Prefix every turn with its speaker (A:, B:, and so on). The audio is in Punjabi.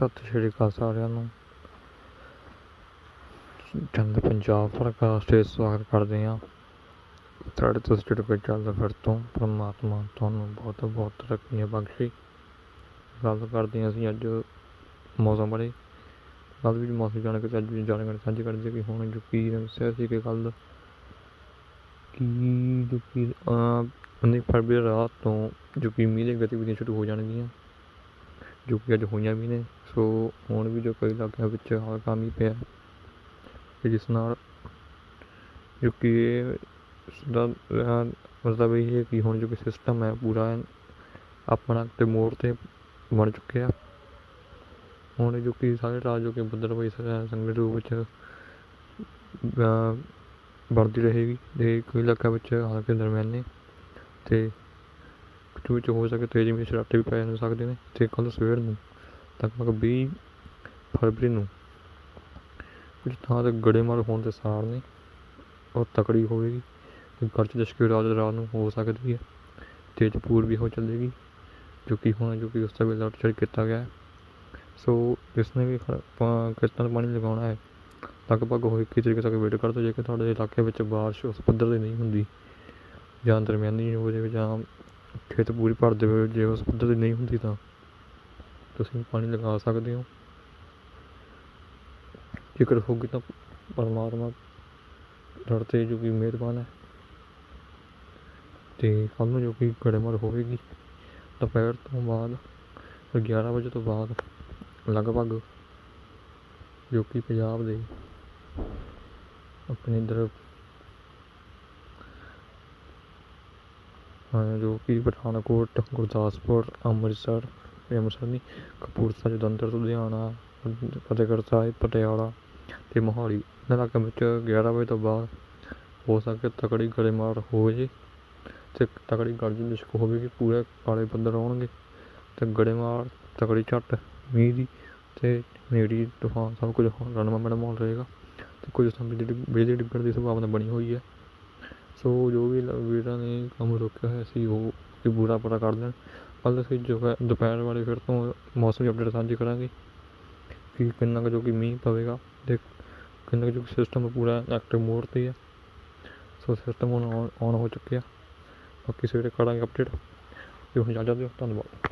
A: ਸਤਿ ਸ਼੍ਰੀ ਅਕਾਲ ਸਾਰਿਆਂ ਨੂੰ। ਚੰਦ ਪੰਜਾਬ ਪ੍ਰਕਾਸ਼ ਤੇ ਸਵਾਗਤ ਕਰਦੇ ਹਾਂ। ਸਾਡੇ ਤੋਂ ਸਟੇਟ ਵਿੱਚ ਚੱਲਦਾ ਫਿਰ ਤੋਂ ਪਰਮਾਤਮਾ ਤੁਹਾਨੂੰ ਬਹੁਤ ਬਹੁਤ ਤਰੱਕੀਆਂ ਬਖਸ਼ੇ। ਗੱਲ ਕਰਦੇ ਹਾਂ ਅਸੀਂ ਅੱਜ ਮੌਸਮ ਬਾਰੇ। ਕੱਲ ਵੀ ਮੌਸਮ ਜਾਣ ਕੇ ਅੱਜ ਵੀ ਜਾਣਕਾਰੀ ਸਾਂਝੀ ਕਰਦੇ ਕਿ ਹੁਣ ਜੋ ਕੀ ਦੱਸਿਆ ਸੀ ਕਿ ਕੱਲ ਕੀ ਜੋ ਕਿ ਅਹ ਫਰਵਰੀ ਰਾਤ ਤੋਂ ਜੋ ਕਿ ਮੀਂਹ ਦੀਆਂ ਗਤੀਵਿਧੀਆਂ ਸ਼ੁਰੂ ਹੋ ਜਾਣਗੀਆਂ। ਜੋ ਕਿ ਅੱਜ ਹੋਈਆਂ ਵੀ ਨੇ। ਸੋ ਹੁਣ ਵੀ ਜੋ ਕਈ ਇਲਾਕਿਆਂ ਵਿੱਚ ਹਲਕਾ ਮੀਂਹ ਪਿਆ ਤੇ ਜਿਸ ਨਾਲ ਜੋ ਕਿ ਦਾ ਮਤਲਬ ਇਹ ਹੈ ਕਿ ਹੁਣ ਜੋ ਕਿ ਸਿਸਟਮ ਹੈ ਪੂਰਾ ਆਪਣਾ ਤੇ ਮੋੜ ਤੇ ਬਣ ਚੁੱਕਿਆ। ਹੁਣ ਜੋ ਕਿ ਸਾਰੇ ਰਾਜ ਜੋ ਕਿ ਬੱਦਲ ਹੋਈ ਸੰਗਠਿਤ ਰੂਪ ਵਿੱਚ, ਅਹ ਬਣਦੀ ਰਹੇਗੀ ਤੇ ਕਈ ਇਲਾਕਿਆਂ ਵਿੱਚ ਹਲਕੇ ਦਰਮਿਆਨੇ ਤੇ ਕੁਝ ਵਿੱਚ ਹੋ ਸਕੇ ਤੇਜ਼ ਮੀਂਹ ਛਰਾਟੇ ਵੀ ਪੈ ਸਕਦੇ ਨੇ। ਅਤੇ ਕੱਲ੍ਹ ਸਵੇਰ ਨੂੰ, ਲਗਭਗ ਵੀਹ ਫਰਵਰੀ ਨੂੰ। ਕੁਝ ਥਾਂ ਤੇ ਗੜੇਮਾਰ ਹੋਣ ਦੇ ਸਾਰ ਨੇ। ਉਹ ਤਕੜੀ ਹੋਵੇਗੀ। ਤੇ ਗਰਜ ਦਸ਼ਕੇ ਰਾਤ ਰਾਤ ਨੂੰ ਹੋ ਸਕਦੀ ਹੈ। ਤੇਜ਼ ਪੂਰ ਵੀ ਹੋ ਚੱਲੇਗੀ, ਜੋ ਕਿ ਹੁਣ, ਜੋ ਕਿ ਉਸ ਦਾ ਵੀ ਅਲਰਟ ਜਾਰੀ ਕੀਤਾ ਗਿਆ ਹੈ। ਸੋ ਇਸ ਨੇ ਵੀ ਖ- ਪਾ- ਨੂੰ ਪਾਣੀ ਲਗਾਉਣਾ ਹੈ। ਲਗਭਗ ਉਹ ਇੱਕ ਤਰੀਕੇ ਤੱਕ ਵੇਟ ਕਰ ਦਿਓ ਜੇਕਰ ਤੁਹਾਡੇ ਇਲਾਕੇ ਵਿੱਚ ਬਾਰਿਸ਼ ਉਸ ਪੱਧਰ ਦੀ ਨਹੀਂ ਹੁੰਦੀ, ਜਾਂ ਦਰਮਿਆਨੀ ਹੋ ਜਾਵੇ ਜਾਂ ਖੇਤ ਪੂਰੀ ਭਰ ਦੇਵੇ ਜੇ ਉਸ ਪੱਧਰ ਦੀ ਨਹੀਂ ਹੁੰਦੀ ਤਾਂ ਤੁਸੀਂ ਪਾਣੀ ਲਗਾ ਸਕਦੇ ਹੋ। ਜੇਕਰ ਹੋਊਗੀ ਤਾਂ ਪਰਮਾਤਮਾ ਰੜ ਤੇ ਜੋ ਕਿ ਮਿਹਰਬਾਨ ਹੈ। ਤੇ ਕੱਲ੍ਹ ਨੂੰ ਜੋ ਕਿ ਗੜੇਮਾਰ ਹੋਵੇਗੀ, ਦੁਪਹਿਰ ਤੋਂ ਬਾਅਦ ਫਿਰ 11 ਵਜੇ ਤੋਂ ਬਾਅਦ ਲਗਭਗ ਜੋ ਕਿ ਪੰਜਾਬ ਦੇ ਆਪਣੇ ਇੱਧਰ ਜੋ ਕਿ ਪਠਾਨਕੋਟ, ਗੁਰਦਾਸਪੁਰ, ਅੰਮ੍ਰਿਤਸਰ ਅੰਮ੍ਰਿਤਸਰ ਨਹੀਂ, ਕਪੂਰਥਲਾ, ਜਲੰਧਰ, ਲੁਧਿਆਣਾ, ਫਤਿਹਗੜ੍ਹ ਸਾਹਿਬ, ਪਟਿਆਲਾ ਅਤੇ ਮੋਹਾਲੀ। ਇਹਨਾਂ ਇਲਾਕਿਆਂ ਵਿੱਚ 11 ਵਜੇ ਤੋਂ ਬਾਅਦ ਹੋ ਸਕੇ ਤਕੜੀ ਗੜੇਮਾਰ ਹੋ ਜੇ ਤੇ ਤਕੜੀ ਗਰਜ ਹੋਵੇਗੀ ਪੂਰੇ ਕਾਲੇ ਬੱਦਲ ਆਉਣਗੇ ਅਤੇ ਗੜੇਮਾਰ ਤਕੜੀ ਝੱਟ, ਮੀਂਹ ਦੀ ਅਤੇ ਹਨੇਰੀ ਤੂਫਾਨ ਸਭ ਕੁਝ ਰਣਮਾ ਮਾਹੌਲ ਰਹੇਗਾ ਅਤੇ ਕੁਝ ਸਮੇਂ ਜਿਹੜੀ ਬਿਜਲੀ ਡਿੱਗਣ ਦੀ ਸੰਭਾਵਨਾ ਬਣੀ ਹੋਈ ਹੈ। ਸੋ ਜੋ ਵੀ ਵੀਰਾਂ ਨੇ ਕੰਮ ਰੋਕਿਆ ਹੋਇਆ ਸੀ, ਉਹ ਵੀ ਬੁਰਾ ਪੂਰਾ ਕਰ ਦੇਣ। ਕੱਲ੍ਹ ਅਸੀਂ ਜੋ ਹੈ ਦੁਪਹਿਰ ਵਾਲੇ ਫਿਰ ਤੋਂ ਮੌਸਮ ਦੀ ਅਪਡੇਟ ਸਾਂਝੀ ਕਰਾਂਗੇ। ਕਿ ਕਿੰਨਾ ਕੁ ਜੋ ਕਿ ਮੀਂਹ ਪਵੇਗਾ ਅਤੇ ਕਿੰਨਾ ਕੁ ਜੋ ਸਿਸਟਮ ਪੂਰਾ ਐਕਟਿਵ ਮੋਡ 'ਤੇ ਹੈ ਸੋ ਸਿਸਟਮ ਹੁਣ ਔਨ ਹੋ ਚੁੱਕਿਆ। ਬਾਕੀ ਸਵੇਰੇ ਕਰਾਂਗੇ ਅਪਡੇਟ ਤੇ ਹੁਣ ਜਾ ਜਾਂਦੇ ਹੋ ਧੰਨਵਾਦ।